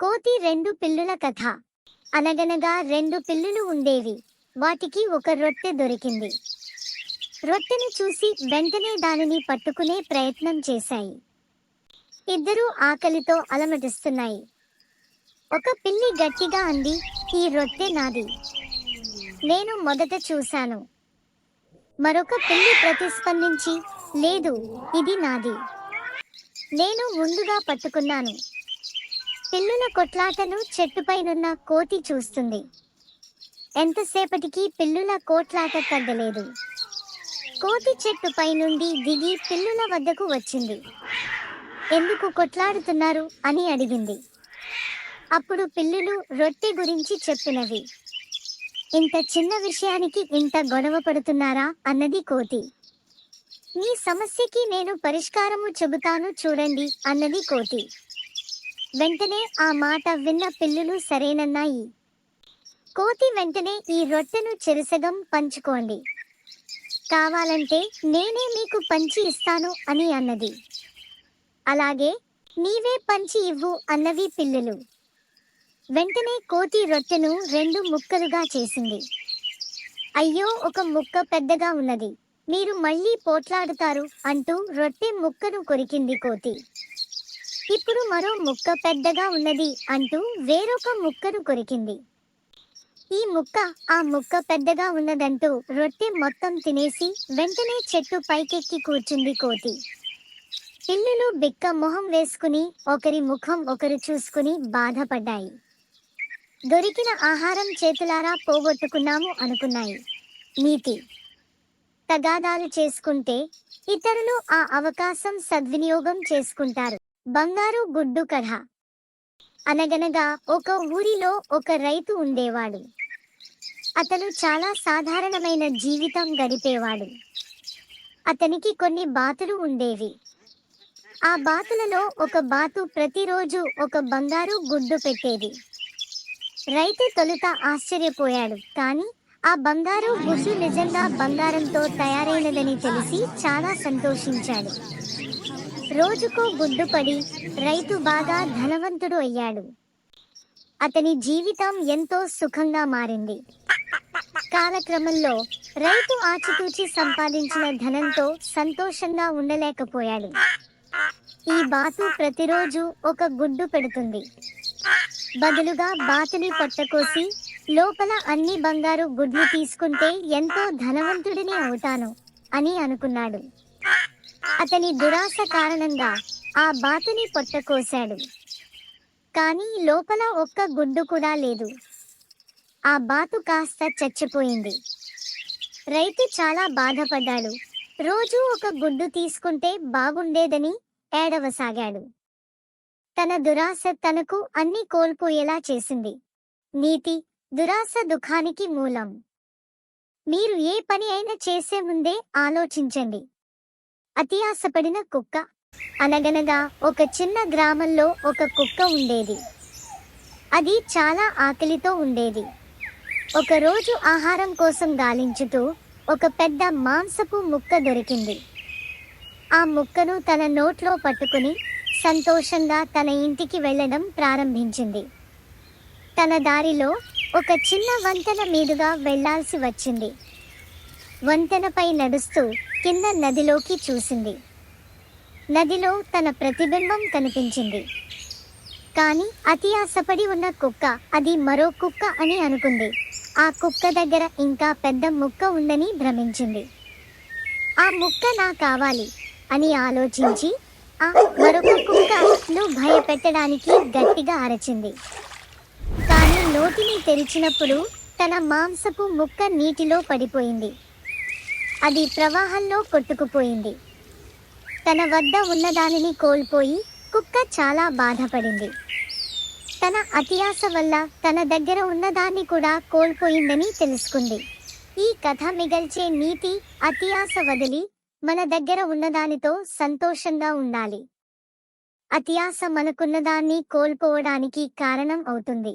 కోతి రెండు పిల్లుల కథ. అనగనగా రెండు పిల్లులు ఉండేవి. వాటికి ఒక రొట్టె దొరికింది. రొట్టెను చూసి వెంటనే దానిని పట్టుకునే ప్రయత్నం చేశాయి. ఇద్దరూ ఆకలితో అలమటిస్తున్నాయి. ఒక పిల్లి గట్టిగా అంది ఈ రొట్టె నాది. నేను మొదట చూశాను. మరొక పిల్లి ప్రతిస్పందించి లేదు ఇది నాది. నేను ముందుగా పట్టుకున్నాను. పిల్లుల కొట్లాటను చెట్టుపైనున్న కోతి చూస్తుంది. ఎంతసేపటికి పిల్లుల కోట్లాట తగ్గలేదు. కోతి చెట్టుపై నుండి దిగి పిల్లుల వద్దకు వచ్చింది. ఎందుకు కొట్లాడుతున్నారు? అని అడిగింది. అప్పుడు పిల్లులు రొట్టె గురించి చెప్పినవి. ఇంత చిన్న విషయానికి ఇంత గొడవ పడుతున్నారా? అన్నది కోతి. మీ సమస్యకి నేను పరిష్కారము చెబుతాను చూడండి అన్నది కోతి. వెంటనే ఆ మాట విన్న పిల్లులు సరేనన్నాయి. కోతి వెంటనే ఈ రొట్టెను చెరుసగం పంచుకోండి. కావాలంటే నేనే మీకు పంచి ఇస్తాను అని అన్నది. అలాగే నీవే పంచి ఇవ్వు అన్నవి పిల్లులు. వెంటనే కోతి రొట్టెను రెండు ముక్కలుగా చేసింది. అయ్యో ఒక ముక్క పెద్దగా ఉన్నది. మీరు మళ్ళీ పోట్లాడుతారు అంటూ రొట్టె ముక్కను కొరికింది కోతి. ఇప్పుడు మరో ముక్క పెద్దగా ఉన్నది అంటూ వేరొక ముక్కను కొరికింది. ఈ ముక్క ఆ ముక్క పెద్దగా ఉన్నదంటూ రొట్టె మొత్తం తినేసి వెంటనే చెట్టు పైకెక్కి కూర్చుంది కోతి. పిల్లులు బిక్క మొహం వేసుకుని ఒకరి ముఖం ఒకరు చూసుకుని బాధపడ్డాయి. దొరికిన ఆహారం చేతులారా పోగొట్టుకున్నాము అనుకున్నాయి. నీతి తగాదాలు చేసుకుంటే ఇతరులు ఆ అవకాశం సద్వినియోగం చేసుకుంటారు. బంగారు గుడ్డు కథ అనగనగా ఒక ఊరిలో ఒక రైతు ఉండేవాడు. అతను చాలా సాధారణమైన జీవితం గడిపేవాడు. అతనికి కొన్ని బాతులు ఉండేవి. ఆ బాతులలో ఒక బాతు ప్రతిరోజు ఒక బంగారు గుడ్డు పెట్టేది. రైతు తొలుత ఆశ్చర్యపోయాడు. కానీ ఆ బంగారు గుడ్డు నిజంగా బంగారంతో తయారైనదని తెలిసి చాలా సంతోషించాడు. రోజుకో గుడ్డుపడి రైతు బాగా ధనవంతుడు అయ్యాడు. అతని జీవితం ఎంతో సుఖంగా మారింది. కాలక్రమంలో రైతు ఆచితూచి సంపాదించిన ధనంతో సంతోషంగా ఉండలేకపోయాడు. ఈ బాతు ప్రతిరోజు ఒక గుడ్డు పెడుతుంది. బదులుగా బాతుని పొట్టకోసి లోపల అన్ని బంగారు గుడ్లు తీసుకుంటే ఎంతో ధనవంతుడిని అవుతాను అని అనుకున్నాడు. అతని దురాశ కారణంగా ఆ బాతుని పొట్టకోశాడు కానీ లోపల ఒక్క గుడ్డు కూడా లేదు. ఆ బాతు కాస్త చచ్చిపోయింది. రైతు చాలా బాధపడ్డాడు. రోజు ఒక గుడ్డు తీసుకుంటే బాగుండేదని ఏడవసాగాడు. తన దురాశ తనకు అన్ని కోల్పోయేలా చేసింది. నీతి దురాశ దుఃఖానికి మూలం. మీరు ఏ పని అయినా చేసే ముందే ఆలోచించండి. అతి ఆశపడిన కుక్క. అనగనగా ఒక చిన్న గ్రామంలో ఒక కుక్క ఉండేది. అది చాలా ఆకలితో ఉండేది. ఒకరోజు ఆహారం కోసం గాలించుతూ ఒక పెద్ద మాంసపు ముక్క దొరికింది. ఆ ముక్కను తన నోట్లో పట్టుకుని సంతోషంగా తన ఇంటికి వెళ్ళడం ప్రారంభించింది. తన దారిలో ఒక చిన్న వంతెన మీదుగా వెళ్ళాల్సి వచ్చింది. వంతెనపై నడుస్తూ కింద నదిలోకి చూసింది. నదిలో తన ప్రతిబింబం కనిపించింది. కానీ అతి ఆశపడి ఉన్న కుక్క అది మరో కుక్క అని అనుకుంది. ఆ కుక్క దగ్గర ఇంకా పెద్ద ముక్క ఉందని భ్రమించింది. ఆ ముక్క నా కావాలి అని ఆలోచించి ఆ మరొక కుక్కను భయపెట్టడానికి గట్టిగా అరచింది. నోటిని తెరిచినప్పుడు తన మాంసపు ముక్క నీటిలో పడిపోయింది. అది ప్రవాహంలో కొట్టుకుపోయింది. తన వద్ద ఉన్నదానిని కోల్పోయి కుక్క చాలా బాధపడింది. తన అతియాస వల్ల తన దగ్గర ఉన్నదాన్ని కూడా కోల్పోయిందని తెలుసుకుంది. ఈ కథ మిగల్చే నీతి అతియాస వదిలి మన దగ్గర ఉన్నదానితో సంతోషంగా ఉండాలి. అతియాస మనకున్నదాన్ని కోల్పోవడానికి కారణం అవుతుంది.